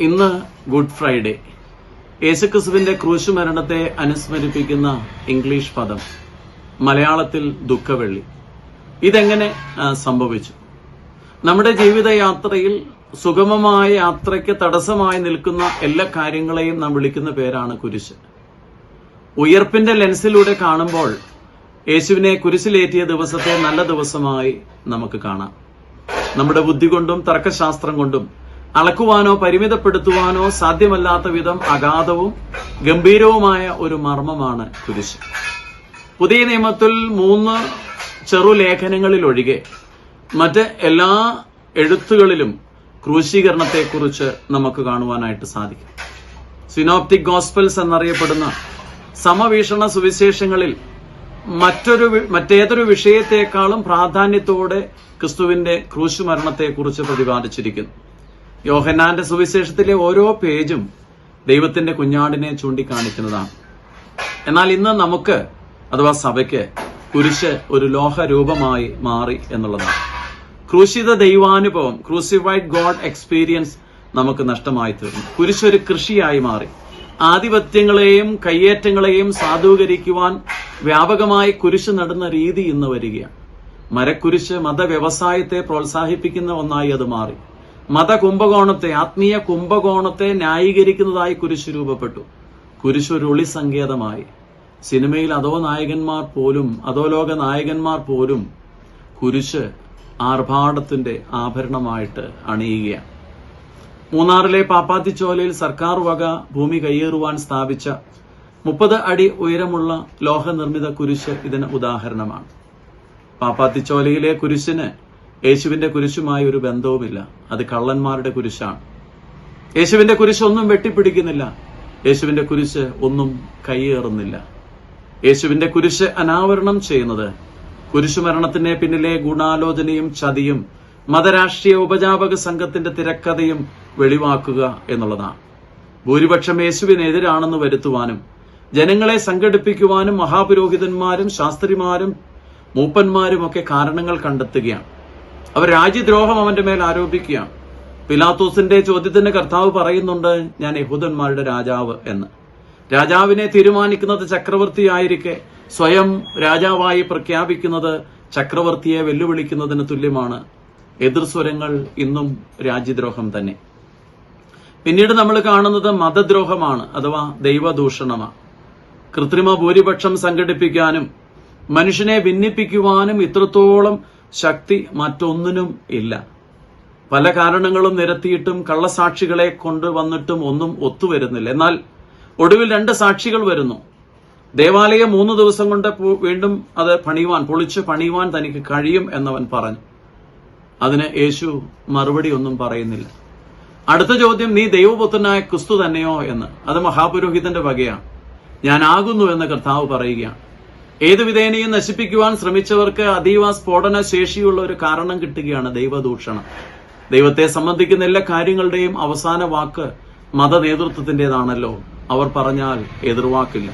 ഇന്ന് good Friday. യേശുക്രിസ്തുവിന്റെ ക്രൂശു മരണത്തെ അനുസ്മരിപ്പിക്കുന്ന ഇംഗ്ലീഷ് പദം മലയാളത്തിൽ ദുഃഖവെള്ളി. ഇതെങ്ങനെ സംഭവിച്ചു? നമ്മുടെ ജീവിതയാത്രയിൽ സുഗമമായ യാത്രയ്ക്ക് തടസ്സമായി നിൽക്കുന്ന എല്ലാ കാര്യങ്ങളെയും നാം വിളിക്കുന്ന പേരാണ് കുരിശ്. ഉയർപ്പിന്റെ ലെൻസിലൂടെ കാണുമ്പോൾ യേശുവിനെ കുരിശിലേറ്റിയ ദിവസത്തെ നല്ല ദിവസമായി നമുക്ക് കാണാം. നമ്മുടെ ബുദ്ധി കൊണ്ടും തർക്കശാസ്ത്രം കൊണ്ടും അളക്കുവാനോ പരിമിതപ്പെടുത്തുവാനോ സാധ്യമല്ലാത്ത വിധം അഗാധവും ഗംഭീരവുമായ ഒരു മർമ്മമാണ് കുരിശ്. പുതിയ നിയമത്തിൽ മൂന്ന് ചെറുലേഖനങ്ങളിൽ ഒഴികെ മറ്റ് എല്ലാ എഴുത്തുകളിലും ക്രൂശീകരണത്തെക്കുറിച്ച് നമുക്ക് കാണുവാനായിട്ട് സാധിക്കും. സിനോപ്റ്റിക് ഗോസ്പൽസ് എന്നറിയപ്പെടുന്ന സമവീക്ഷണ സുവിശേഷങ്ങളിൽ മറ്റൊരു മറ്റേതൊരു വിഷയത്തെക്കാളും പ്രാധാന്യത്തോടെ ക്രിസ്തുവിന്റെ ക്രൂശുമരണത്തെക്കുറിച്ച് പ്രതിപാദിച്ചിരിക്കുന്നു. യോഹന്നാന്റെ സുവിശേഷത്തിലെ ഓരോ പേജും ദൈവത്തിന്റെ കുഞ്ഞാടിനെ ചൂണ്ടിക്കാണിക്കുന്നതാണ്. എന്നാൽ ഇന്ന് നമുക്ക് അഥവാ സഭയ്ക്ക് കുരിശ് ഒരു ലോഹ രൂപമായി മാറി എന്നുള്ളതാണ്. ക്രൂശിത ദൈവാനുഭവം ക്രൂസിഫൈഡ് ഗോഡ് എക്സ്പീരിയൻസ് നമുക്ക് നഷ്ടമായി തീർന്നു. കുരിശ് ഒരു കൃഷിയായി മാറി. ആധിപത്യങ്ങളെയും കയ്യേറ്റങ്ങളെയും സാധൂകരിക്കുവാൻ വ്യാപകമായി കുരിശ് നടുന്ന രീതി ഇന്ന് വരികയാണ്. മരക്കുരിശ് മതവ്യവസായത്തെ പ്രോത്സാഹിപ്പിക്കുന്ന ഒന്നായി അത് മാറി. മത കുംഭകോണത്തെ ആത്മീയ കുംഭകോണത്തെ ന്യായീകരിക്കുന്നതായി കുരിശ് രൂപപ്പെട്ടു. കുരിശ് ഒരു ഒളി സങ്കേതമായി. സിനിമയിൽ അതോ നായകന്മാർ പോലും അതോ ലോക നായകന്മാർ പോലും കുരിശ് ആർഭാടത്തിന്റെ ആഭരണമായിട്ട് അണിയുകയാണ്. മൂന്നാറിലെ പാപ്പാത്തിച്ചോലയിൽ സർക്കാർ വക ഭൂമി കയ്യേറുവാൻ സ്ഥാപിച്ച മുപ്പത് അടി ഉയരമുള്ള ലോഹനിർമ്മിത കുരിശ് ഇതിന് ഉദാഹരണമാണ്. പാപ്പാത്തിച്ചോലയിലെ കുരിശിന് യേശുവിന്റെ കുരിശുമായി ഒരു ബന്ധവുമില്ല. അത് കള്ളന്മാരുടെ കുരിശാണ്. യേശുവിന്റെ കുരിശ് ഒന്നും വെട്ടിപ്പിടിക്കുന്നില്ല. യേശുവിന്റെ കുരിശ് ഒന്നും കൈയേറുന്നില്ല. യേശുവിന്റെ കുരിശ് അനാവരണം ചെയ്യുന്നത് കുരിശുമരണത്തിന് പിന്നിലെ ഗുണാലോചനയും ചതിയും മതരാഷ്ട്രീയ ഉപജാപക സംഘത്തിന്റെ തിരക്കഥയും വെളിവാക്കുക എന്നുള്ളതാണ്. ഭൂരിപക്ഷം യേശുവിനെതിരാണെന്ന് വരുത്തുവാനും ജനങ്ങളെ സംഘടിപ്പിക്കുവാനും മഹാപുരോഹിതന്മാരും ശാസ്ത്രിമാരും മൂപ്പന്മാരും ഒക്കെ കാരണങ്ങൾ കണ്ടെത്തുകയാണ്. അവർ രാജ്യദ്രോഹം അവന്റെ മേൽ ആരോപിക്കുകയാണ്. പിലാത്തോസിന്റെ ചോദ്യത്തിന് കർത്താവ് പറയുന്നുണ്ട് ഞാൻ യഹൂദന്മാരുടെ രാജാവ് എന്ന്. രാജാവിനെ തീരുമാനിക്കുന്നത് ചക്രവർത്തിയായിരിക്കെ സ്വയം രാജാവായി പ്രഖ്യാപിക്കുന്നത് ചക്രവർത്തിയെ വെല്ലുവിളിക്കുന്നതിന് തുല്യമാണ്. എതിർസ്വരങ്ങൾ ഇന്നും രാജ്യദ്രോഹം തന്നെ. പിന്നീട് നമ്മൾ കാണുന്നത് മതദ്രോഹമാണ് അഥവാ ദൈവദൂഷണമാണ് കൃത്രിമ ഭൂരിപക്ഷം സംഘടിപ്പിക്കാനും മനുഷ്യനെ ഭിന്നിപ്പിക്കുവാനും ഇത്രത്തോളം ശക്തി മറ്റൊന്നിനും ഇല്ല. പല കാരണങ്ങളും നിരത്തിയിട്ടും കള്ളസാക്ഷികളെ കൊണ്ടുവന്നിട്ടും ഒന്നും ഒത്തുവരുന്നില്ല. എന്നാൽ ഒടുവിൽ രണ്ട് സാക്ഷികൾ വരുന്നു. ദേവാലയം മൂന്ന് ദിവസം കൊണ്ട് വീണ്ടും അത് പണിയുവാൻ പൊളിച്ച് പണിയുവാൻ തനിക്ക് കഴിയും എന്നവൻ പറഞ്ഞു. അതിന് യേശു മറുപടി ഒന്നും പറയുന്നില്ല. അടുത്ത ചോദ്യം നീ ദൈവപുത്രനായ ക്രിസ്തു തന്നെയോ? എന്ന്. അത് മഹാപുരോഹിതന്റെ വകയാണ്. ഞാനാകുന്നു എന്ന് കർത്താവ് പറയുകയാണ്. ഏത് വിധേനയും നശിപ്പിക്കുവാൻ ശ്രമിച്ചവർക്ക് അതീവ സ്ഫോടന ശേഷിയുള്ള ഒരു കാരണം കിട്ടുകയാണ് ദൈവദൂഷണം. ദൈവത്തെ സംബന്ധിക്കുന്ന എല്ലാ കാര്യങ്ങളുടെയും അവസാന വാക്ക് മത നേതൃത്വത്തിന്റേതാണല്ലോ അവർ പറഞ്ഞാൽ എതിർവാക്കില്ല.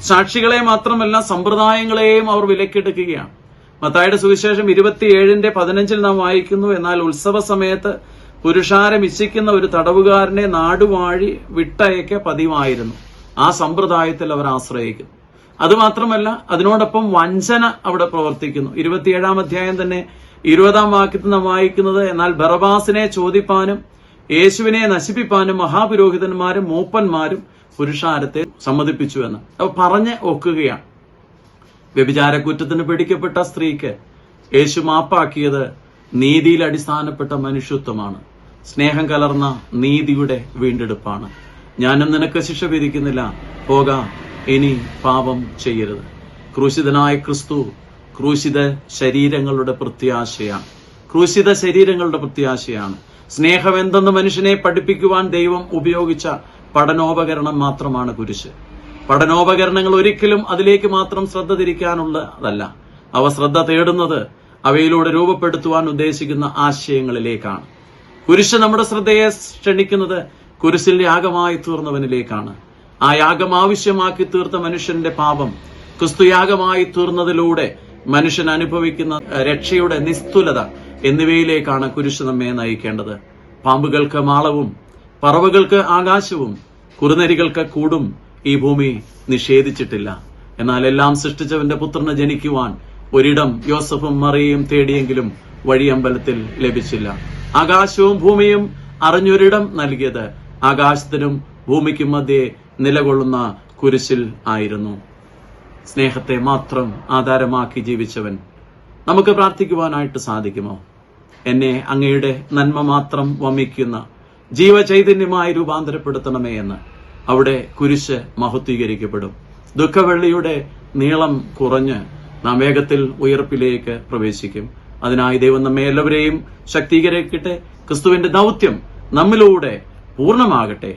സാക്ഷികളെ മാത്രമല്ല സമ്പ്രദായങ്ങളെയും അവർ വിലക്കെടുക്കുകയാണ്. മത്തായുടെ സുവിശേഷം ഇരുപത്തിയേഴിന്റെ പതിനഞ്ചിൽ നാം വായിക്കുന്നു എന്നാൽ ഉത്സവ സമയത്ത് പുരുഷാരം ഇച്ഛിക്കുന്ന ഒരു തടവുകാരനെ നാടുവാഴി വിട്ടയക്ക പതിവായിരുന്നു. ആ സമ്പ്രദായത്തിൽ അവർ ആശ്രയിക്കുന്നു അതുമാത്രമല്ല അതിനോടൊപ്പം വഞ്ചന അവിടെ പ്രവർത്തിക്കുന്നു. ഇരുപത്തിയേഴാം അധ്യായം തന്നെ ഇരുപതാം വാക്യത്തിൽ നാം വായിക്കുന്നത് എന്നാൽ ബറബാസിനെ ചോദിപ്പാനും യേശുവിനെ നശിപ്പിപ്പാനും മഹാപുരോഹിതന്മാരും മൂപ്പന്മാരും പുരുഷാരത്തെ സമ്മതിപ്പിച്ചു എന്ന്. അപ്പൊ പറഞ്ഞ് ഒക്കുകയാണ്. വ്യഭിചാരക്കുറ്റത്തിന് പിടിക്കപ്പെട്ട സ്ത്രീക്ക് യേശു മാപ്പാക്കിയത് നീതിയിൽ അടിസ്ഥാനപ്പെട്ട മനുഷ്യത്വമാണ്. സ്നേഹം കലർന്ന നീതിയുടെ വീണ്ടെടുപ്പാണ്. ഞാനും നിനക്ക് ശിക്ഷ വിധിക്കുന്നില്ല. പോകാം. ഇനി പാപം ചെയ്യരുത്. ക്രൂശിതനായ ക്രിസ്തു ക്രൂശിത ശരീരങ്ങളുടെ പ്രത്യാശയാണ്. ക്രൂശിത ശരീരങ്ങളുടെ പ്രത്യാശയാണ്. സ്നേഹം എന്തെന്ന് മനുഷ്യനെ പഠിപ്പിക്കുവാൻ ദൈവം ഉപയോഗിച്ച പഠനോപകരണം മാത്രമാണ് കുരിശ്. പഠനോപകരണങ്ങൾ ഒരിക്കലും അതിലേക്ക് മാത്രം ശ്രദ്ധ തിരിക്കാനുള്ളതല്ല. അവ ശ്രദ്ധ തേടുന്നത് അവയിലൂടെ രൂപപ്പെടുത്തുവാൻ ഉദ്ദേശിക്കുന്ന ആശയങ്ങളിലേക്കാണ്. കുരിശ് നമ്മുടെ ശ്രദ്ധയെ ക്ഷണിക്കുന്നത് കുരിശിൽ യാഗമായി തീർന്നവനിലേക്കാണ് ആ യാഗം ആവശ്യമാക്കി തീർത്ത മനുഷ്യന്റെ പാപം ക്രിസ്തുയാഗമായി തീർന്നതിലൂടെ മനുഷ്യൻ അനുഭവിക്കുന്ന രക്ഷയുടെ നിസ്തുലത എന്നിവയിലേക്കാണ് കുരിശ് നമ്മെ നയിക്കേണ്ടത്. പാമ്പുകൾക്ക് മാളവും പറവകൾക്ക് ആകാശവും കുറുനരികൾക്ക് കൂടും ഈ ഭൂമി നിഷേധിച്ചിട്ടില്ല. എന്നാൽ എല്ലാം സൃഷ്ടിച്ചവന്റെ പുത്രന് ജനിക്കുവാൻ ഒരിടം യോസഫും മറിയയും തേടിയെങ്കിലും വഴിയമ്പലത്തിൽ ലഭിച്ചില്ല. ആകാശവും ഭൂമിയും അറിഞ്ഞൊരിടം നൽകിയത് ആകാശത്തിനും ഭൂമിക്കും മധ്യേ നിലകൊള്ളുന്ന കുരിശിൽ ആയിരുന്നു. സ്നേഹത്തെ മാത്രം ആധാരമാക്കി ജീവിച്ചവൻ നമുക്ക് പ്രാർത്ഥിക്കുവാനായിട്ട് സാധിക്കുമോ? എന്നെ അങ്ങയുടെ നന്മ മാത്രം വമിക്കുന്ന ജീവചൈതന്യമായി രൂപാന്തരപ്പെടുത്തണമേ എന്ന് അവിടെ കുരിശ് മഹത്വീകരിക്കപ്പെടും. ദുഃഖവെള്ളിയുടെ നീളം കുറഞ്ഞ് നാം വേഗത്തിൽ ഉയർപ്പിലേക്ക് പ്രവേശിക്കും. അതിനായി ദൈവം നമ്മെ എല്ലാവരെയും ശക്തീകരിക്കട്ടെ. ക്രിസ്തുവിന്റെ ദൗത്യം നമ്മിലൂടെ പൂർണമാകട്ടെ.